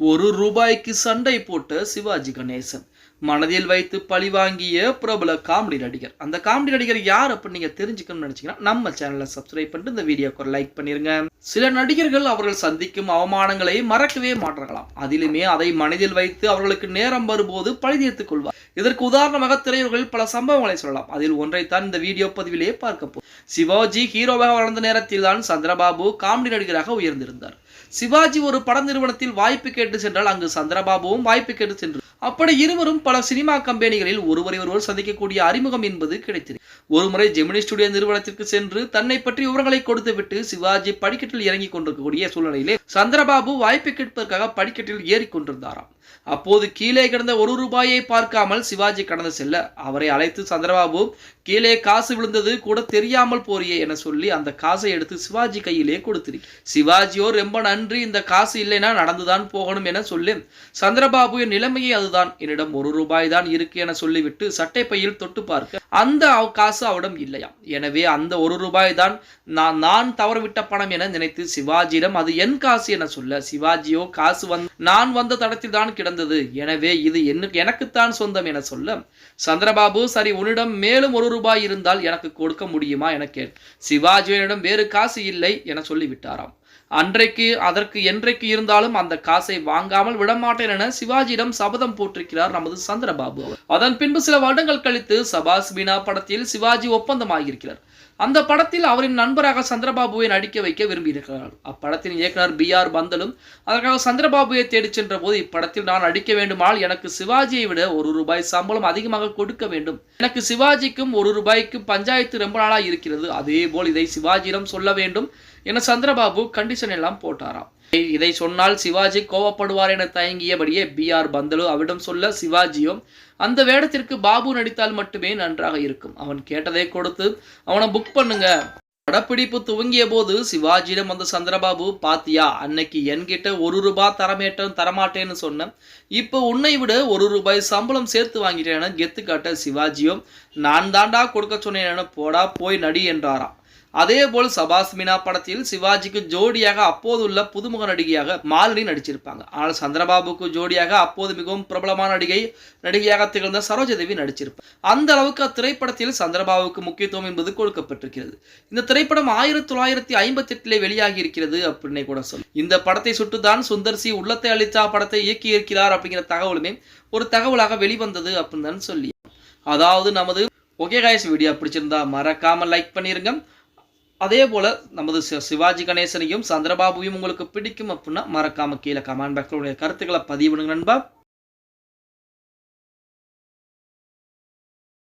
ஒரு ரூபாய்க்கு சண்டை போட்ட சிவாஜி கணேசன். மனதில் வைத்து பழி வாங்கிய பிரபல காமெடி நடிகர். அந்த காமெடி நடிகர் யார் அப்படின்னு நீங்க தெரிஞ்சுக்கணும்னு நினைச்சீங்கன்னா நம்ம சேனலை சப்ஸ்கிரைப் பண்ணிட்டு இந்த வீடியோக்கு ஒரு லைக் பண்ணிருங்க. சில நடிகர்கள் அவர்கள் சந்திக்கும் அவமானங்களை மறக்கவே மாட்டார்களாம். அதிலுமே அதை மனதில் வைத்து அவர்களுக்கு நேரம் வரும்போது பழி தீர்த்துக் கொள்வார். இதற்கு உதாரணமாக திரையுறவில் பல சம்பவங்களை சொல்லலாம். அதில் ஒன்றைத்தான் இந்த வீடியோ பதிவிலேயே பார்க்க போ சிவாஜி ஹீரோவாக வளர்ந்த நேரத்தில் தான் சந்திரபாபு காமெடி நடிகராக உயர்ந்திருந்தார். சிவாஜி ஒரு பட நிறுவனத்தில் வாய்ப்பு கேட்டு சென்றால் அங்கு சந்திரபாபுவும் வாய்ப்பு கேட்டு சென்று அப்படி இருவரும் பல சினிமா கம்பெனிகளில் ஒருவரை ஒருவர் சந்திக்கக்கூடிய அறிமுகம் என்பது கிடைத்தது ஒருமுறை ஜெமினி ஸ்டுடியோ நிறுவனத்திற்கு சென்று தன்னை பற்றி விவரங்களை கொடுத்துவிட்டு சிவாஜி படிக்கட்டில் இறங்கி கொண்டிருக்கக்கூடிய சூழ்நிலையிலே சந்திரபாபு வாய்ப்பு கேட்பதற்காக படிக்கட்டில் ஏறிக்கொண்டிருந்தாராம் அப்போது கீழே கிடந்த ஒரு ரூபாயை பார்க்காமல் சிவாஜி கடந்து செல்ல அவரை அழைத்து சந்திரபாபு கீழே காசு விழுந்தது கூட தெரியாமல் போறியே என சொல்லி அந்த காசை எடுத்து சிவாஜி கையிலே கொடுத்திரு. சிவாஜியோ ரொம்ப நன்றி இந்த காசு இல்லைனா நடந்துதான் போகணும் என சொல்லி. சந்திரபாபுவின் நிலைமையே அதுதான். என்னிடம் ஒரு ரூபாய் தான் இருக்கு என சொல்லிவிட்டு சட்டை பையில் தொட்டு பார்க்க அந்த காசு அவடம் இல்லையாம் எனவே அந்த ஒரு ரூபாய் தான் நான் நான் தவறவிட்ட பணம் என நினைத்து சிவாஜியிடம் அது என் காசு என சொல்ல சிவாஜியோ காசு வந்து நான் வந்த தடத்தில் தான் கிடந்தது. எனவே இது என்ன எனக்குத்தான் சொந்தம் என சொல்ல சந்திரபாபு சரி உன்னிடம் மேலும் ஒரு ரூபாய் இருந்தால் எனக்கு கொடுக்க முடியுமா என கேட் சிவாஜியிடம் வேறு காசு இல்லை என சொல்லிவிட்டாராம். அன்றைக்கு அதற்கு என்றைக்கு இருந்தாலும் அந்த காசை வாங்காமல் விடமாட்டேன் என சிவாஜியிடம் சபதம் போட்டிருக்கிறார் நமது சந்திரபாபு அவர். அதன் பின்பு சில வருடங்கள் கழித்து சபாஸ் மீனா படத்தில் சிவாஜி ஒப்பந்தமாகியிருக்கிறார். அந்த படத்தில் அவரின் நண்பராக சந்திரபாபுவை நடிக்க வைக்க விரும்பியிருக்கிறார். அப்படத்தின் இயக்குனர் பி ஆர் பந்தலும் அதற்காக சந்திரபாபுவை தேடிச் சென்ற போது இப்படத்தில் நான் நடிக்க வேண்டுமானால் எனக்கு சிவாஜியை விட ஒரு ரூபாய் சம்பளம் அதிகமாக கொடுக்க வேண்டும். எனக்கு சிவாஜிக்கும் ஒரு ரூபாய்க்கும் பஞ்சாயத்து ரொம்ப நாளா இருக்கிறது. அதே போல் இதை சிவாஜியிடம் சொல்ல வேண்டும் என சந்திரபாபு கண்டிஷன் எல்லாம் போட்டாராம். இதை சொன்னால் சிவாஜி கோவப்படுவார் என தயங்கியபடியே பி ஆர் பந்தலு அவரிடம் சொல்ல சிவாஜியும் அந்த வேடத்திற்கு பாபு நடித்தால் மட்டுமே நன்றாக இருக்கும். அவன் கேட்டதை கொடுத்து அவனை புக் பண்ணுங்க. படப்பிடிப்பு துவங்கிய போது சிவாஜியிடம் வந்த சந்திரபாபு பாத்தியா அன்னைக்கு என்கிட்ட ஒரு ரூபாய் தரமேட்டேன் தரமாட்டேன்னு சொன்னேன் இப்போ உன்னை விட ஒரு ரூபாய் சம்பளம் சேர்த்து வாங்கிட்டேன்னு கெத்து காட்ட சிவாஜியும் நான் தாண்டா கொடுக்க சொன்னேன் போடா போய் நடி என்றாராம். அதே போல் சபாஸ் மீனா படத்தில் சிவாஜிக்கு ஜோடியாக அப்போதுள்ள புதுமுக நடிகையாக மாலினி நடிச்சிருப்பாங்க. ஆனால் சந்திரபாபுக்கு ஜோடியாக அப்போது மிகவும் பிரபலமான நடிகை நடிகையாக திகழ்ந்த சரோஜதேவி நடிச்சிருப்பாங்க. அந்த அளவுக்கு அத்திரைப்படத்தில் சந்திரபாபுக்கு முக்கியத்துவம் என்பது கொடுக்கப்பட்டிருக்கிறது. இந்த திரைப்படம் ஆயிரத்தி தொள்ளாயிரத்தி ஐம்பத்தி எட்டிலே வெளியாகி இருக்கிறது அப்படின்னே கூட சொல்லு இந்த படத்தை சுட்டுதான் சுந்தர் சி உள்ளத்தை அளித்தா படத்தை இயக்கி இருக்கிறார் அப்படிங்கிற தகவலுமே ஒரு தகவலாக வெளிவந்தது அப்படின்னு தான் சொல்லி அதாவது நமது ஓகே காய்ஸ் வீடியோ பிடிச்சிருந்தா மறக்காம லைக் பண்ணிருங்க. அதே போல் நமது சிவாஜி கணேசனையும் சந்திரபாபுவையும் உங்களுக்கு பிடிக்கும் அப்படின்னா மறக்காம கீழே கமெண்ட் பாக்ஸில் உங்களுடைய கருத்துக்களை பதிவிடுங்க நண்பா.